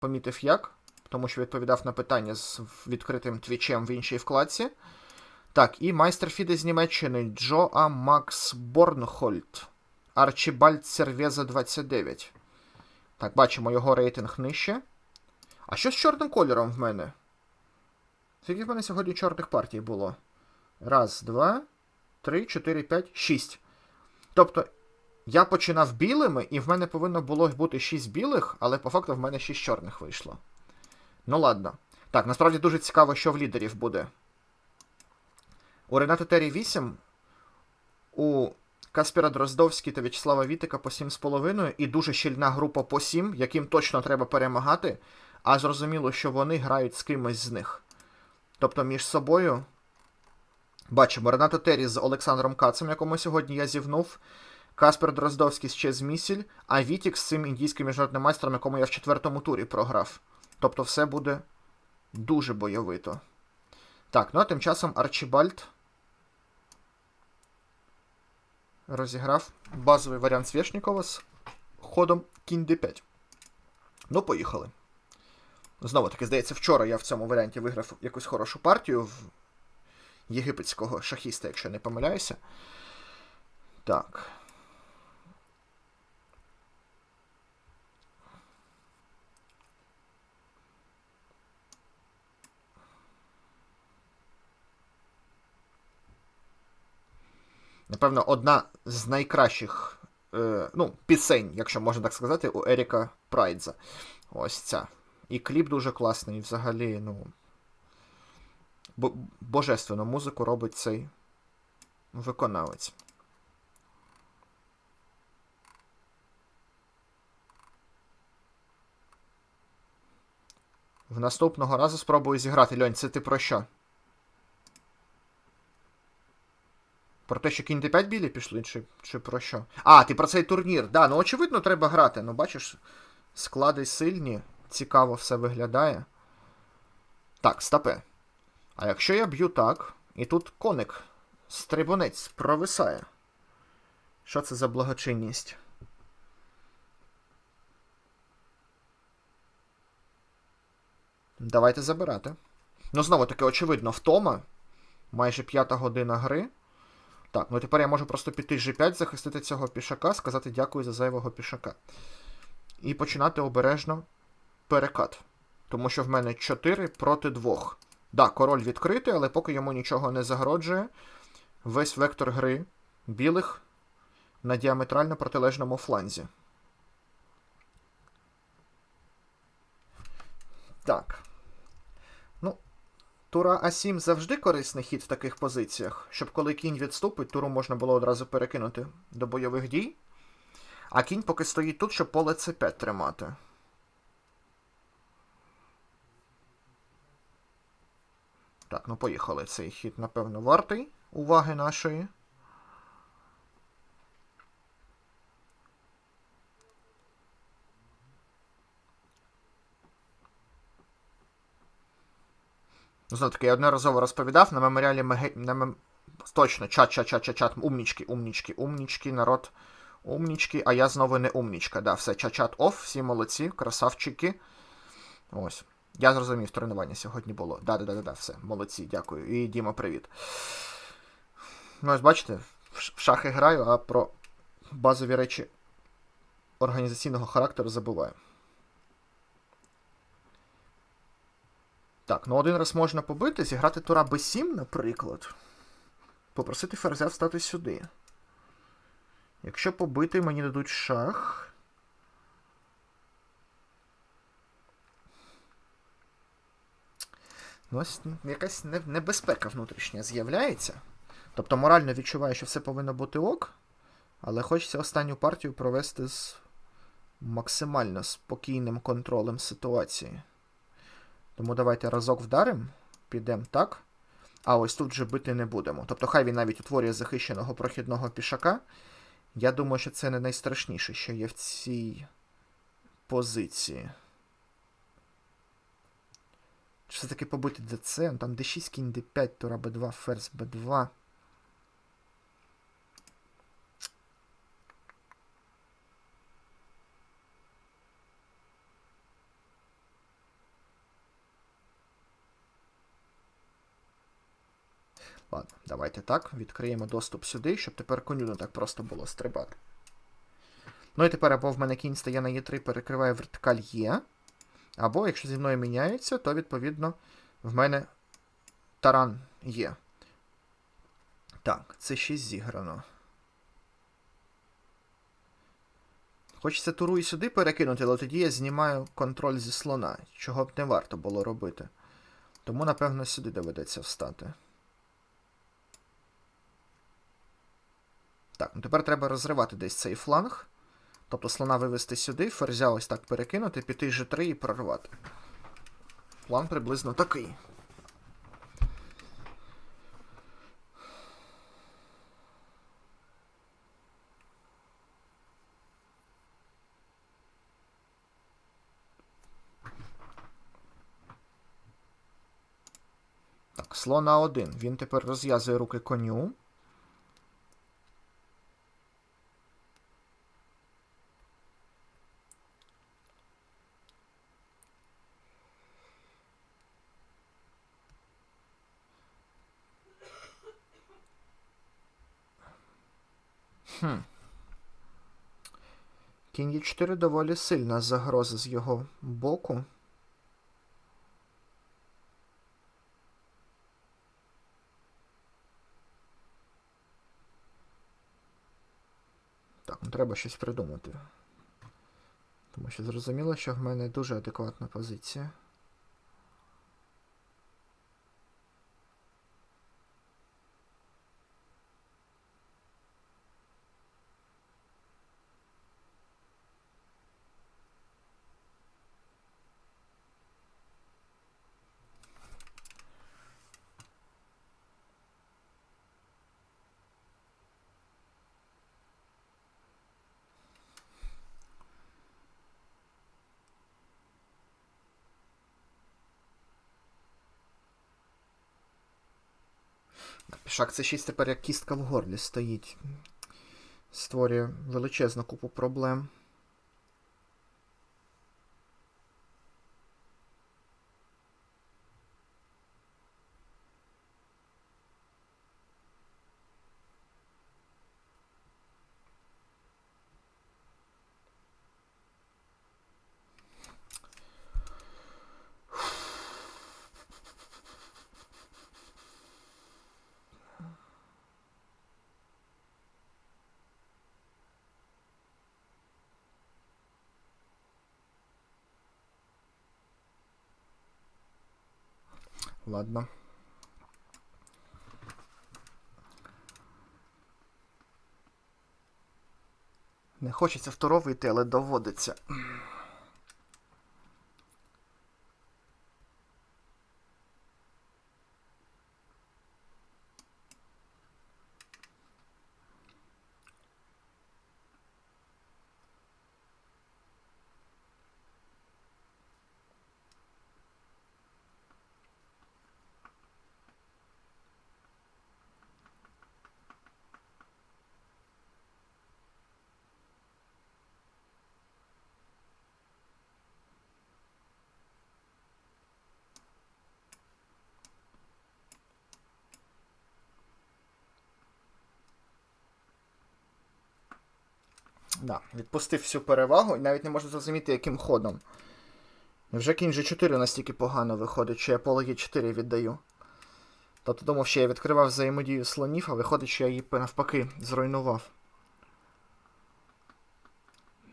помітив як, тому що відповідав на питання з відкритим твічем в іншій вкладці. Так, і майстер Фіде з Німеччини Джоа Макс Борнхольд. Арчібальд Сервеза 29. Так, бачимо його рейтинг нижче. А що з чорним кольором в мене? Скільки в мене сьогодні чорних партій було? Раз, два, три, чотири, п'ять, шість. Тобто, я починав білими, і в мене повинно було бути 6 білих, але по факту в мене 6 чорних вийшло. Ну ладно. Так, насправді дуже цікаво, що в лідерів буде. У Рената Тері 8, у Каспера Дроздовський та В'ячеслава Вітика по 7,5 і дуже щільна група по 7, яким точно треба перемагати, а зрозуміло, що вони грають з кимось з них. Тобто між собою. Бачимо Ренато Террі з Олександром Кацем, якому сьогодні я зівнув. Каспер Дроздовський ще з Місіль, а Вітік з цим індійським міжнародним майстром, якому я в четвертому турі програв. Тобто все буде дуже бойовито. Так, ну а тим часом Арчібальд розіграв базовий варіант Свєшнікова з ходом кінь d5. Ну, поїхали. Знову таки, здається, вчора я в цьому варіанті виграв якусь хорошу партію в єгипетського шахіста, якщо не помиляюся. Так. Напевно, одна з найкращих е, ну, пісень, якщо можна так сказати, у Еріка Прайдза. Ось ця. І кліп дуже класний, і взагалі, ну. Бо божественну музику робить цей виконавець. В наступного разу спробую зіграти. Льонь, це ти про що? Про те, що кінь d5 білі пішли, чи чи про що? А, ти про цей турнір. Да, ну очевидно, треба грати. Ну, бачиш, склади сильні, цікаво все виглядає. Так, стапе. А якщо я б'ю так, і тут коник, стрибунець, провисає. Що це за благочинність? Давайте забирати. Ну, знову таки, очевидно, втома. Майже п'ята година гри. Так, ну тепер я можу просто піти G5, захистити цього пішака, сказати дякую за зайвого пішака. І починати обережно перекат. Тому що в мене 4 проти 2. Да, король відкритий, але поки йому нічого не загороджує. Весь вектор гри білих на діаметрально протилежному фланзі. Так. Тура А7 завжди корисний хід в таких позиціях, щоб коли кінь відступить, туру можна було одразу перекинути до бойових дій. А кінь поки стоїть тут, щоб поле С5 тримати. Так, ну поїхали. Цей хід, напевно, вартий уваги нашої. Знову таки, я одноразово розповідав на меморіалі Меге... на мем... Точно, чат, чат, чат, чат, чат, умнічки, умнічки, умнічки, народ, умнічки, а я знову не умнічка. Да, все, чат-чат оф, всі молодці, красавчики. Ось. Я зрозумів, тренування сьогодні було. Да-да-да, все, молодці, дякую. І Діма, привіт. Ну, ось бачите, в шахи граю, а про базові речі організаційного характеру забуваю. Так, ну один раз можна побити, зіграти тура b7, наприклад. Попросити ферзя встати сюди. Якщо побити, мені дадуть шах. Ну, ось якась небезпека внутрішня з'являється. Тобто морально відчуваю, що все повинно бути ок, але хочеться останню партію провести з максимально спокійним контролем ситуації. Тому давайте разок вдаримо, підемо так. А ось тут вже бити не будемо. Тобто, хай він навіть утворює захищеного прохідного пішака. Я думаю, що це не найстрашніше, що є в цій позиції. Чи все-таки побити ДЦ? Там D6, кінь D5, тура B2, ферзь B2. Ладно, давайте так. Відкриємо доступ сюди, щоб тепер коню не так просто було стрибати. Ну і тепер або в мене кінь стає на Е3, перекриває вертикаль Є. Або, якщо зі мною міняється, то відповідно в мене таран є. Так, це 6 зіграно. Хочеться туру і сюди перекинути, але тоді я знімаю контроль зі слона, чого б не варто було робити. Тому, напевно, сюди доведеться встати. Так, ну тепер треба розривати десь цей фланг. Тобто слона вивести сюди, ферзя ось так перекинути, піти G3 і прорвати. План приблизно такий. Так, слон А1. Він тепер розв'язує руки коню. Хм. Кінь Е4 доволі сильна загроза з його боку. Так, ну треба щось придумати. Тому що зрозуміло, що в мене дуже адекватна позиція. Пішак це 6 тепер як кістка в горлі стоїть. Створює величезну купу проблем. Ладно. Не хочеться в йти, але доводиться. Да, відпустив всю перевагу і навіть не можу зрозуміти, яким ходом. Невже кінь G4 настільки погано виходить, що я поле Е4 віддаю? Тобто думав, що я відкривав взаємодію слонів, а виходить, що я її навпаки зруйнував.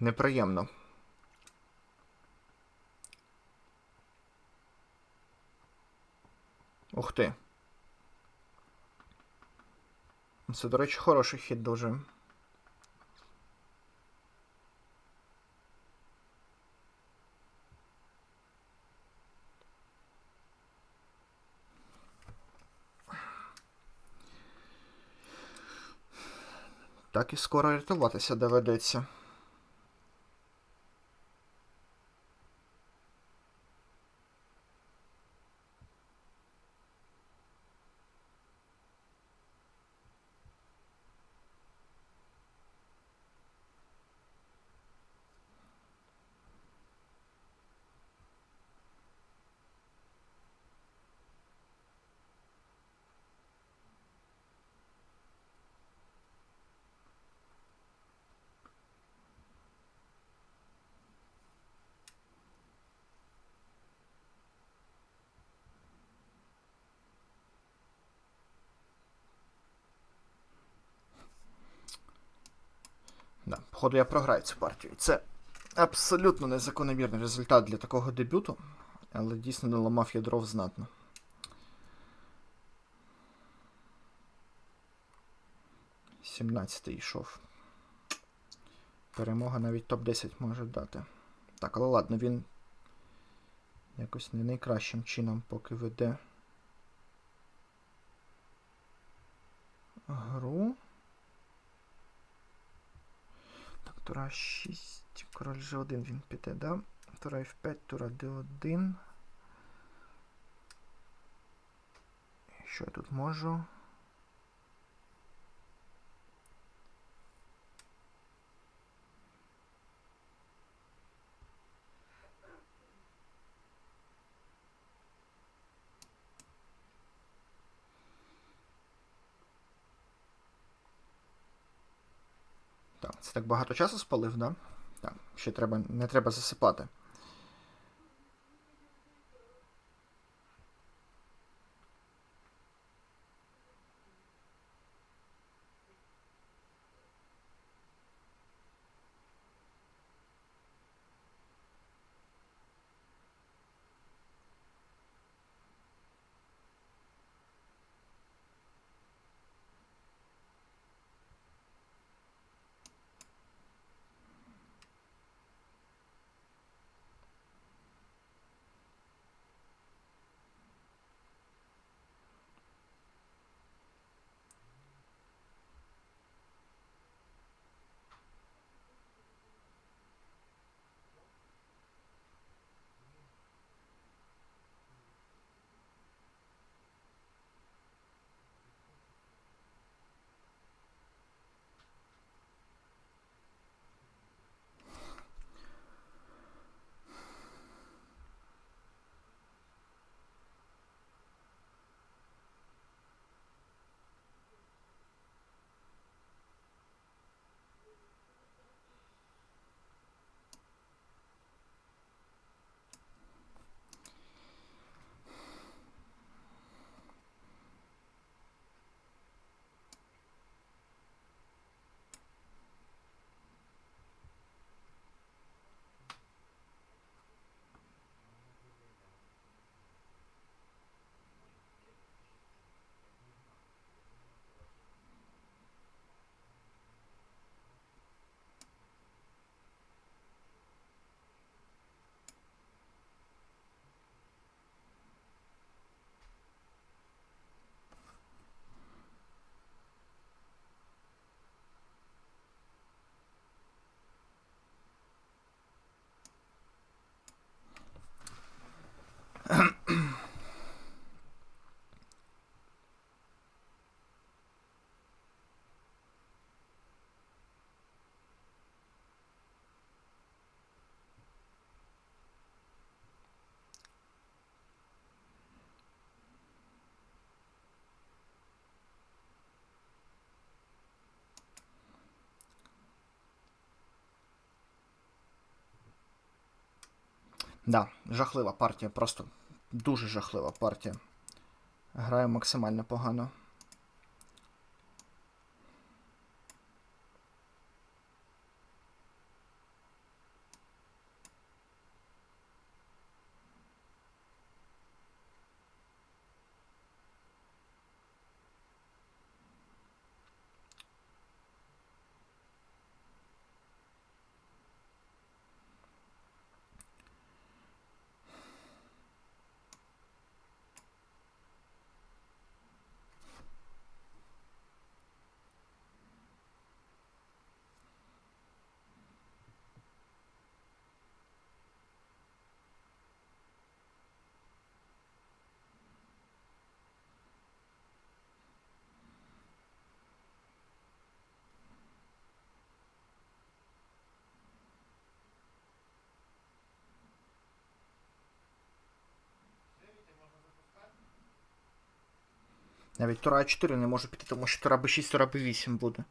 Неприємно. Ух ти. Це, до речі, хороший хід дуже. Так і скоро рятуватися доведеться. Походу, я програю цю партію. Це абсолютно незакономірний результат для такого дебюту, але дійсно не ламав я дров знатно. Сімнадцятий йшов. Перемога навіть топ-10 може дати. Так, але ладно, він якось не найкращим чином поки веде гру. Так, тура 6, король G1 він піде, да? Тура F5, тура D1. Що я тут можу? Так, це так багато часу спалив, да? Так, ще треба, не треба засипати. Да, жахлива партія, просто дуже жахлива партія. Граю максимально погано. Навіть тура А4 не може піти, тому що тура Б6, тура Б8 буде.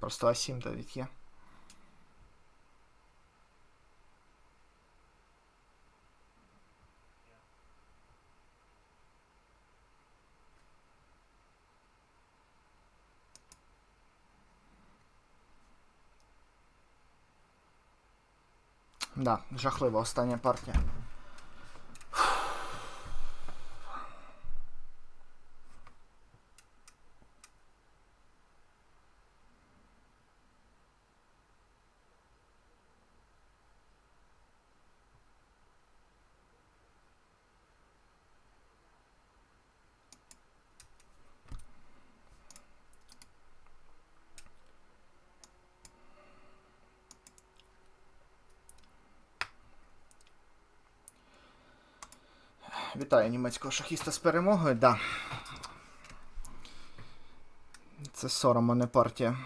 Просто А7 навіть є. Да, жахлива остання партія. Вітаю німецького шахіста з перемогою, да. Це сором, а не партія.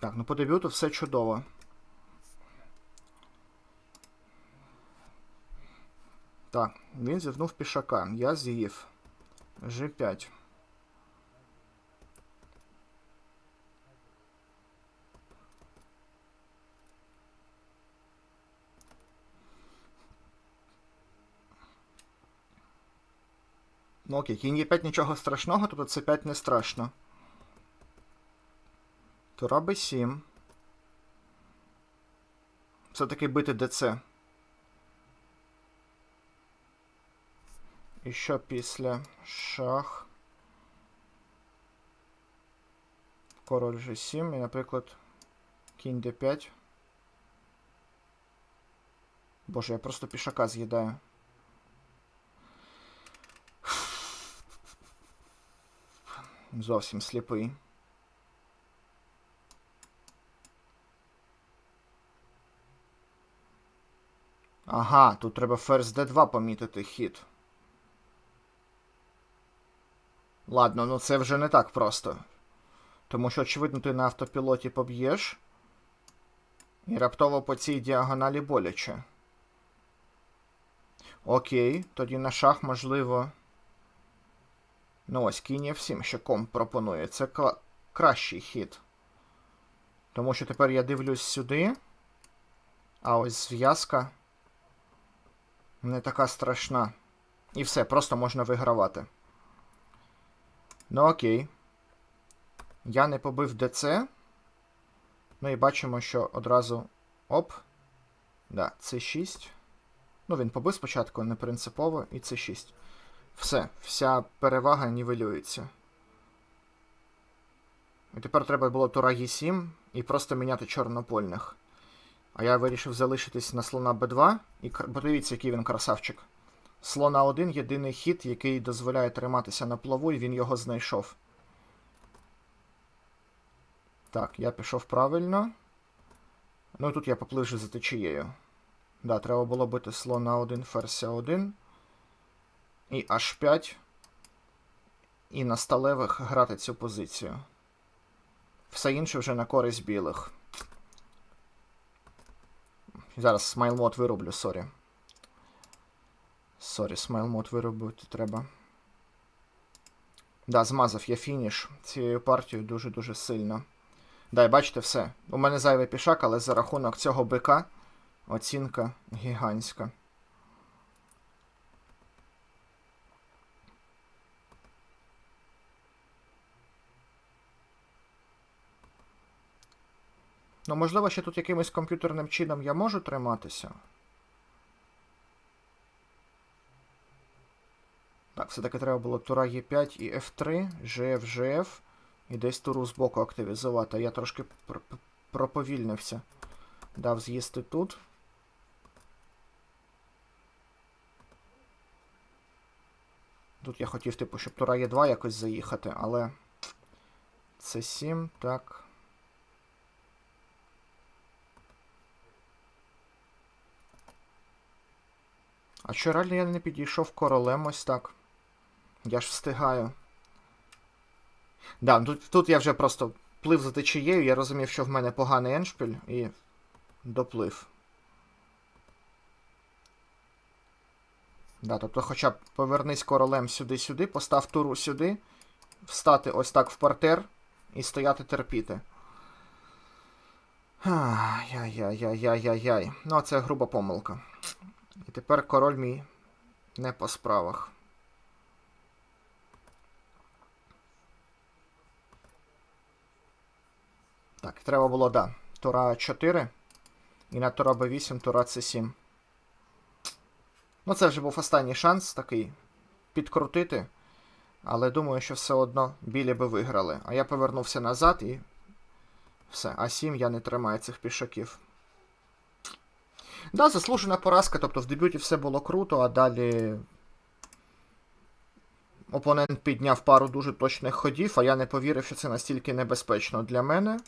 Так, ну по дебюту все чудово. Так, він зівнув пішака. Я з'їв. G5. Ну окей, кінь є 5 нічого страшного, тобто це 5 не страшно. Тура Б7. Все-таки бити ДЦ. І що після шах? Король G7 і, наприклад, кінь D5. Боже, я просто пішака з'їдаю. Зовсім сліпий. Ага, тут треба ферзь d2 помітити хід. Ладно, ну це вже не так просто. Тому що, очевидно, ти на автопілоті поб'єш. І раптово по цій діагоналі боляче. Окей, тоді на шах можливо. Ну ось кінь F7 ще комп пропонує. Це кращий хід. Тому що тепер я дивлюсь сюди. А ось зв'язка не така страшна. І все, просто можна вигравати. Ну окей. Я не побив ДЦ. Ну і бачимо, що одразу. Оп. Да, С6. Ну, він побив спочатку, не принципово, і С6. Все, вся перевага нівелюється. І тепер треба було тура Е7 і просто міняти чорнопольних. А я вирішив залишитись на слона Б2. І подивіться, який він красавчик. Слона 1 єдиний хід, який дозволяє триматися на плаву, і він його знайшов. Так, я пішов правильно. Ну і тут я поплив за течією. Да, треба було бити слона 1, ферзь 1 і H5. І на сталевих грати цю позицію. Все інше вже на користь білих. Зараз смайлмод вироблю, сорі. Сорі, смайлмод виробити треба. Да, змазав я фініш цією партією дуже-дуже сильно. Да, і бачите все. У мене зайвий пішак, але за рахунок цього бика оцінка гігантська. Ну, можливо, ще тут якимось комп'ютерним чином я можу триматися. Так, все-таки треба було тура Е5 і F3, GF, GF. І десь туру збоку активізувати. Я трошки пр проповільнився. Дав з'їсти тут. Тут я хотів, типу, щоб тура Е2 якось заїхати, але. Це 7, так. А що реально я не підійшов королем ось так? Я ж встигаю. Да, тут, тут я вже просто плив за течією, я розумів, що в мене поганий еншпіль і доплив. Да, тобто хоча б повернись королем сюди-сюди, постав туру сюди, встати ось так в партер і стояти терпіти. Ай-яй-яй-яй-яй-яй. Ну, це груба помилка. І тепер король мій не по справах. Так, треба було, да. Тура 4. І на Тура Б8, Тура С7. Ну, це вже був останній шанс такий підкрутити. Але думаю, що все одно білі би виграли. А я повернувся назад і. Все, А7 я не тримаю цих пішаків. Да, заслужена поразка, тобто в дебюті все було круто, а далі. Опонент підняв пару дуже точних ходів, а я не повірив, що це настільки небезпечно для мене.